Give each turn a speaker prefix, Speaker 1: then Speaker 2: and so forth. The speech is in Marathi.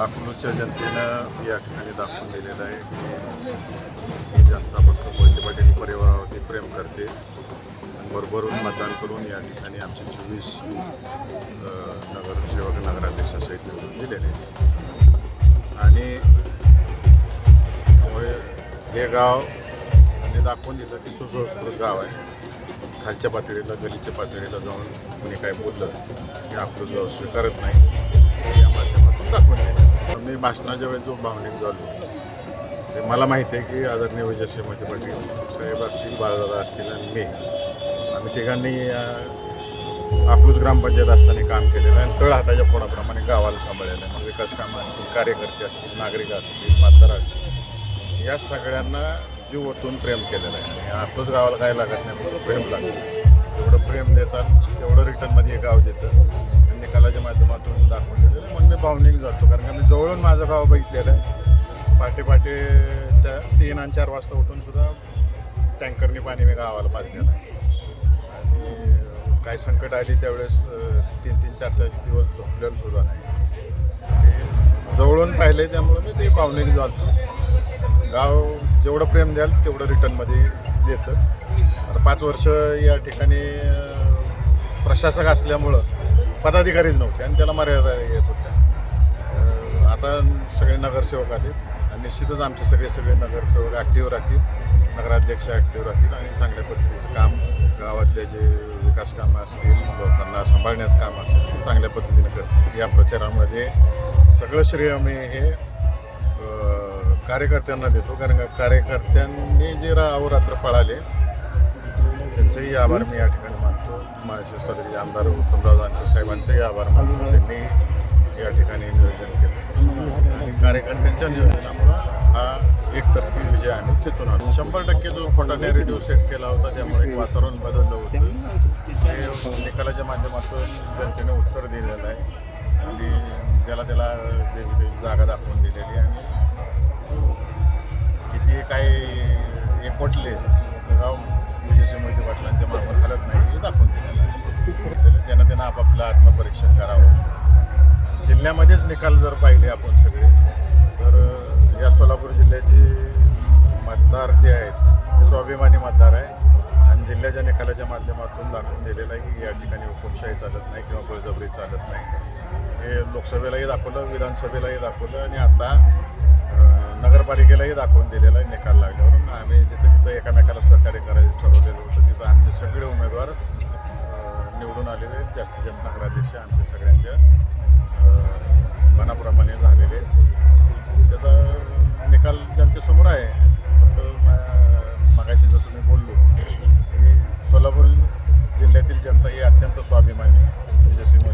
Speaker 1: अकलूजच्या जनतेनं या ठिकाणी दाखवून दिलेलं आहे की ही जनता फक्त मोहिते पाटील परिवारावरती प्रेम करते. भरभरून मतदान करून या ठिकाणी आमचे चोवीस नगरसेवक नगराध्यक्षासहित निवडून दिलेले आणि हे गाव आणि दाखवून दिलं की सुसंस्कृत गाव आहे. खालच्या पातळीला गलीच्या पातळीला जाऊन कोणी काय बोललं हे आपलं गाव स्वीकारत नाही. या माध्यमातून दाखवून दिलं. मी भाषणाच्या वेळेस जो भावनिक झालो. ते मला माहिती आहे की आदरणीय विजय श्रीमती पाटील साहेब असतील बाळदादा असतील आणि मी. आम्ही तिघांनी आपलूच ग्रामपंचायत असताना काम केलेलं आहे आणि तळ हाताच्या फोडाप्रमाणे गावाला सांभाळलेलं आहे. मग विकास कामं असतील कार्यकर्ते असतील नागरिक असतील म्हातारा असतील. या सगळ्यांना जीव ओतून प्रेम केलेलं आहे. आणि आपलंच गावाला काय लागत नाही तेवढं प्रेम लागतं. जेवढं प्रेम देतात तेवढं जवळून भाव गाव बघितलेलं आहे. पहाटे पहाटेच्या तीन आणि चार वाजता उठून सुद्धा टँकरने पाणी मी गावाला पाजलेलं आहे. आणि काय संकट आली त्यावेळेस तीन तीन चार चार दिवस झोपलेलं सुद्धा नाही. जवळून पाहिले त्यामुळे मी ते भावनिक जातो. गाव जेवढं प्रेम द्याल तेवढं रिटर्नमध्ये देतं. आता पाच वर्ष या ठिकाणी प्रशासक असल्यामुळं पदाधिकारीच नव्हते आणि त्याला मर्यादा येत होत्या. आता सगळे नगरसेवक आले आणि निश्चितच आमचे सगळे सगळे नगरसेवक ॲक्टिव्ह राहतील. नगराध्यक्ष ॲक्टिव्ह राहतील आणि चांगल्या पद्धतीचं काम गावातले जे विकास कामं असतील लोकांना सांभाळण्याचं काम असेल ते चांगल्या पद्धतीनं करतील. या प्रचारामध्ये सगळं श्रेय मी हे कार्यकर्त्यांना देतो. कारण का कार्यकर्त्यांनी जे रा अहोरात्र पळाले त्यांचेही आभार मी या ठिकाणी मानतो. महाराष्ट्र तालुक्याचे आमदार उत्तमराव जानकर साहेबांचेही आभार मानतो. त्यांनी या ठिकाणी नियोजन केलं. आणि कार्यकर्त्यांच्या नियोजनामुळं हा एकतर्फी विजय आम्ही खेचून आलो शंभर टक्के जो खोटा नॅरेटिव्ह सेट केला होता त्यामुळे एक वातावरण बदललं होतं. ते निकालाच्या माध्यमातून जनतेने उत्तर दिलेलं आहे. आणि ज्याला त्याला त्याची त्याची जागा दाखवून दिलेली आणि किती काय एकवटले राव विजय मोहिते पाटलांच्या मार्फत हलत नाही हे दाखवून दिलेलं आहे. त्यानं आपापलं आत्मपरीक्षण करावं. जिल्ह्यामध्येच निकाल जर पाहिले आपण सगळे तर या सोलापूर जिल्ह्याची मतदार जे आहेत ते स्वाभिमानी मतदार आहे आणि जिल्ह्याच्या निकालाच्या माध्यमातून दाखवून दिलेलं आहे की या ठिकाणी हुकुमशाही चालत नाही किंवा बळजबरी चालत नाही. हे लोकसभेलाही दाखवलं विधानसभेलाही दाखवलं आणि आता नगरपालिकेलाही दाखवून दिलेलं आहे निकाल लागल्यावरून. आम्ही जिथं जिथं एकामेकाला सहकार्य करायचं ठरवलेलं होतं तिथं आमचे सगळे उमेदवार निवडून आलेले आहेत. जास्तीत जास्त नगराध्यक्ष आमच्या सगळ्यांच्या मनाप्रमाणे झालेले त्याचा निकाल जनतेसमोर आहे. फक्त मा- जसं मी बोललो की सोलापूर जिल्ह्यातील जनता ही अत्यंत स्वाभिमानी विजयसिंह